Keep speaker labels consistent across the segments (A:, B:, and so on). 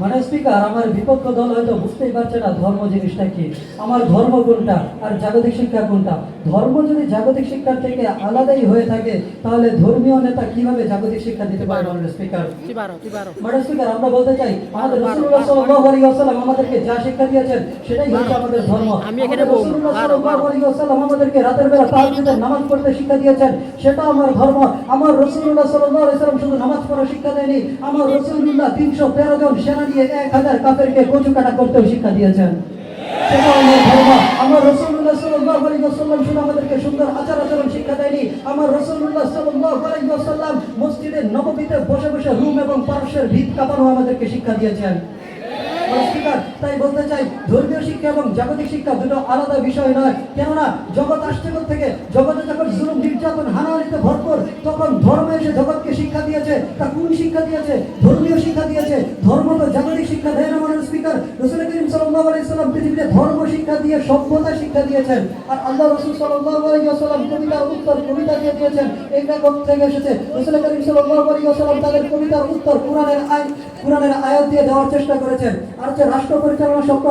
A: মানে স্পিকার আমার বিপক্ষ দল হয়তো বুঝতেই পারছে না ধর্ম জিনিসটা কি। আমার ধর্ম কোনটা? আর জাগতিক শিক্ষা কোনটা? ধর্ম যদি জাগতিক শিক্ষার থেকে আলাদাই হয়ে থাকে তাহলে ধর্মীয় নেতা কীভাবে জাগতিক শিক্ষা দিতে পারে মানে স্পিকার মানে স্পিকার আমরা বলতে চাই আমাদের রাসূলুল্লাহ সাল্লাল্লাহু আলাইহি ওয়াসাল্লাম আমাদেরকে যা শিক্ষা দিয়েছেন সেটাই হচ্ছে আমাদের ধর্ম।
B: আমি এখানে বলব,
A: রাসূলুল্লাহ
B: বারো, বারো।
A: সাল্লাল্লাহু আলাইহি ওয়াসাল্লাম আমাদেরকে রাতের বেলা তাহাজ্জুদের নামাজ পড়তে শিক্ষা দিয়েছেন সেটা আমার ধর্ম। আমার রাসূলুল্লাহ সাল্লাল্লাহু আলাইহি ওয়াসাল্লাম শুধু নামাজ পড়ার শিক্ষা দেয়নি আমার রাসূলুল্লাহ 313 জন সেনা নিয়ে 1000 কাফেরকে কচু কাটা শিক্ষা দিয়েছেন। আমার ধর্ম আমার রাসূলুল্লাহ সাল্লাল্লাহু আলাইহি ওয়াসাল্লাম শুধু আমাদেরকে সুন্দর আচার আচরণ শিক্ষা দেয়নি। আমার রাসূলুল্লাহ সাল্লাল্লাহু আলাইহি ওয়াসাল্লাম মসজিদে বসে বসে রুম এবং ভিত কাঁপানো আমাদেরকে শিক্ষা দিয়েছেন। স্পিকার তাই বলতে চাই, ধর্মীয় শিক্ষা এবং জাগতিক শিক্ষা দুটো আলাদা বিষয় নয়। কেননা, জগৎ আসছে থেকে জগতে যখন জুলুম, নির্যাতন, হানাহানিতে ভরপুর, তখন ধর্ম এসে জগৎকে শিক্ষা দিয়েছে। তা কোন শিক্ষা দিয়েছে? ধর্মীয় শিক্ষা দিয়েছে। ধর্ম তো জাগতিক শিক্ষা, দেয় না মানে স্পিকার। রসুল করিম সাল্লাল্লাহু আলাইহি সাল্লাম পৃথিবীতে ধর্ম শিক্ষা দিয়ে সভ্যতা শিক্ষা দিয়েছেন। আর আল্লাহ রসুল সাল্লাল্লাহু আলাইহি ওয়াসাল্লাম কবিতার উত্তর কবিতা দিয়ে দিয়েছেন। এইটা কোথা থেকে এসেছে। রসুল করিম সাল্লাল্লাহু আলাইহি ওয়াসাল্লাম তাদের কবিতার উত্তর কোরআনের আয় কোরআনের আয়াত দিয়ে দেওয়ার চেষ্টা করেছেন। আর হচ্ছে রাষ্ট্র পরিচালনা সভ্য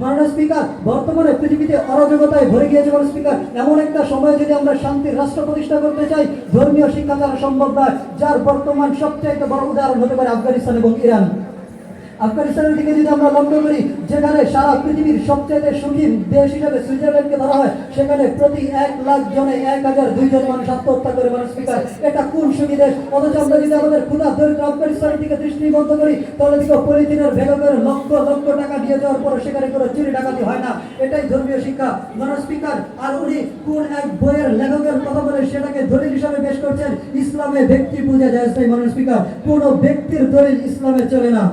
A: মাননীয় স্পিকার, বর্তমানে পৃথিবীতে অরাজকতায় ভরে গিয়েছে মানে স্পিকার। এমন একটা সময় যদি আমরা শান্তির রাষ্ট্র প্রতিষ্ঠা করতে চাই, ধর্মীয় শিক্ষা দ্বারা সম্ভব নয়, যার বর্তমান সবচেয়ে একটা বড় উদাহরণ হতে পারে আফগানিস্তান এবং ইরান। আফগানিস্তানের দিকে যদি আমরা লক্ষ্য করি, যেখানে সারা পৃথিবীর সবচেয়ে সুখী দেশ হিসেবে সুইজারল্যান্ডকে ধরা হয়, সেখানে প্রতি এক লাখ জনে এক হাজার দুইজন মানুষ আত্মহত্যা করে মানুষ স্পিকার। এটা কোন সুখী দেশ? অথচ আমরা যদি আমাদের দরিদ্র আফগানিস্তানের দিকে করি, তাহলে লক্ষ লক্ষ টাকা দিয়ে যাওয়ার পরে সেখানে কোনো চুরি ডাকাতি হয় না। এটাই ধর্মীয় শিক্ষা। মানুষ স্পিকার, আর উনি কোন এক বইয়ের লেখকের কথা বলে সেটাকে দলিল হিসাবে পেশ করছেন? ইসলামে ব্যক্তি পূজা যায় মানুষ স্পিকার, কোনো ব্যক্তির দলিল ইসলামে চলে না।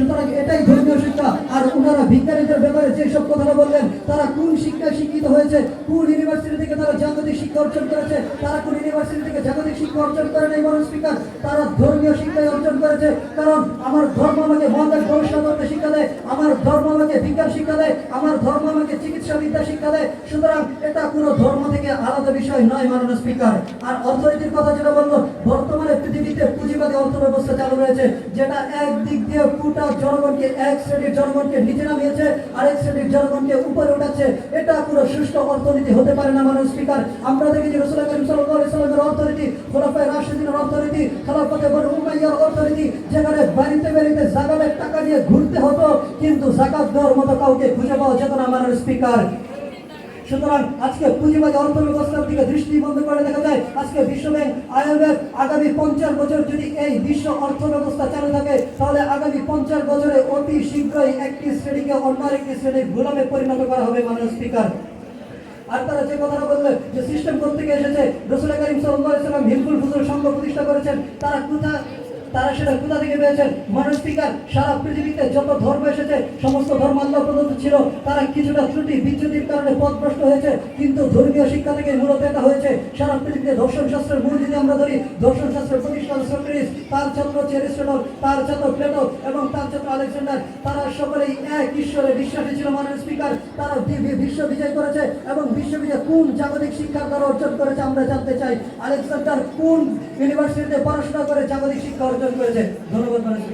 A: সুতরাং এটাই ধর্মীয় শিক্ষা। আর ওনারা বিজ্ঞানীদের ব্যাপারে যে সব কথাটা বললেন, তারা কোন শিক্ষায় শিক্ষিত হয়েছে, কোন ইউনিভার্সিটি থেকে তারা জাগতিক শিক্ষা অর্জন করেছে, তারা কোন ইউনিভার্সিটি থেকে জাগতিক শিক্ষা অর্জন করে নাই মানুষ স্পিকার? তারা ধর্মীয় শিক্ষায় অর্জন করেছে, কারণ আমার ধর্ম আমাকে মহাকাশ গবেষণা শিক্ষা দেয়, আমার ধর্ম আমাকে বিজ্ঞান শিক্ষা দেয়, আমার ধর্ম আমাকে চিকিৎসা বিদ্যা শিক্ষা দেয়, সুতরাং এটা কোনো ধর্ম থেকে আলাদা বিষয় নয় মাননীয় স্পিকার। আর অর্থনীতির কথা যেটা বলল, বর্তমানে ব্যবস্থা চালু রয়েছে, যেটা এক দিক দিয়ে পুটা জনগণকে, এক শ্রেণির জনগণকে নিচে নামিয়েছে, আরেক শ্রেণির জনগণকে উপরে উঠাচ্ছে। এটা কোনো সুষ্ঠু অর্থনীতি হতে পারে না, মাননীয় স্পিকার। আমরা দেখেছি রসুল আলাইহি অর্থনীতি, খোলাফায়ে রাশিদিনের অর্থনীতি খেলাফতে উমাইয়ার অর্থনীতি, যেখানে বাড়িতে বাড়িতে জাগালের টাকা নিয়ে ঘুরতে হতো, কিন্তু জাকাত দেওয়ার মতো কাউকে খুঁজে পাওয়া যেত না, মাননীয় স্পিকার। সুতরাং আজকে পুঁজিবাদী অর্থ ব্যবস্থার দিকে দৃষ্টি বন্ধ করে দেখা যায়, আজকে বিশ্বব্যাংক আইএমএফ আগামী পঞ্চাশ বছর যদি এই বিশ্ব অর্থ ব্যবস্থা চালু থাকে, তাহলে আগামী পঞ্চাশ বছরে অতি শীঘ্রই একটি শ্রেণীকে অন্য আরেকটি শ্রেণির গোলামে পরিণত করা হবে, মাননীয় স্পিকার। আর তারা যে কথাটা বললেন, যে সিস্টেম থেকে এসেছে, রসুল করিম সাল্লাম হিলফুল ফুজুল সংঘ প্রতিষ্ঠা করেছেন, তারা কোথা তারা সেটা কোথা থেকে পেয়েছেন মানুষ স্পিকার সারা পৃথিবীতে যত ধর্ম এসেছে, সমস্ত ধর্ম আল্লাহ প্রদত্ত ছিল, তারা কিছুটা ত্রুটি, বিচ্যুতির কারণে পথভ্রষ্ট হয়েছে। কিন্তু ধর্মীয় শিক্ষা থেকে মূলত এটা হয়েছে, সারা পৃথিবীতে দর্শন শাস্ত্রের মূল যদি আমরা ধরি, দর্শন শাস্ত্রের প্রতিষ্ঠান সক্রেটিস তার ছাত্র হচ্ছে তার ছাত্র প্লেটো এবং তার ছাত্র আলেকজান্ডার। তারা সকলেই এক ঈশ্বরে বিশ্বাসী ছিল মাননীয় স্পিকার তারা বিশ্ব বিজয় করেছে এবং বিশ্ব বিজয় কোন জাগতিক শিক্ষার দ্বারা অর্জন করেছে আমরা জানতে চাই। আলেকজান্ডার কোন ইউনিভার্সিটিতে পড়াশোনা করে জাগতিক শিক্ষা প্রদান করেছেন। ধন্যবাদ মানুষকে